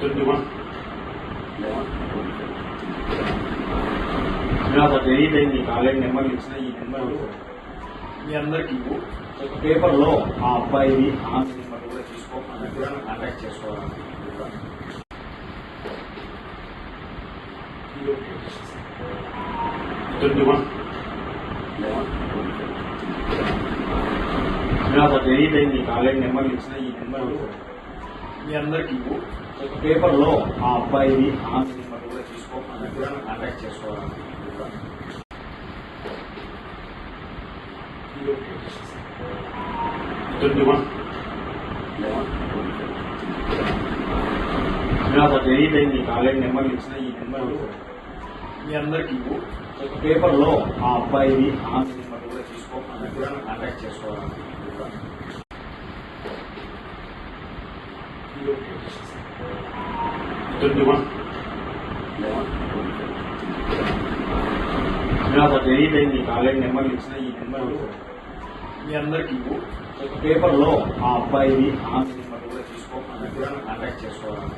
Twenty one నాకు తెలియదు మీ college number ఇచ్చిన ఈ నెంబర్ మీ అందరికి ఒక పేపర్లో ఆ అబ్బాయిది ఆమె నెంబర్ కూడా తీసుకోకుండా కూడా కాంటాక్ట్ చేసుకోవాలి. ట్వంటీ వన్ నాకు తెలియదు మీ కాలేజ్ నెంబర్ ఇచ్చిన ఈ నెంబర్ మీ అందరికి ఒక పేపర్లో ఆ అబ్బాయిది ఆమె నెంబర్ కూడా తీసుకోకుండా కూడా కాంటాక్ట్ చేసుకోవాలి. Twenty one. నాకు మీ కాలేజ్ నెంబర్ ఇచ్చిన ఈ నెంబర్ మీ అందరికి ఒక పేపర్లో ఆ అబ్బాయిది ఆమె నెంబర్ మీరు కూడా కాంటాక్ట్ చేసుకోవాలి ట్వంటీ వన్ నాకు తెలియదు మీ కాలేజ్ నెంబర్ ఇచ్చిన ఈ నెంబర్ మీ అందరికి ఒక పేపర్లో ఆ అబ్బాయిని ఆమె నెంబర్ కూడా తీసుకోకుండా కూడా కాంటాక్ట్ చేసుకోవాలి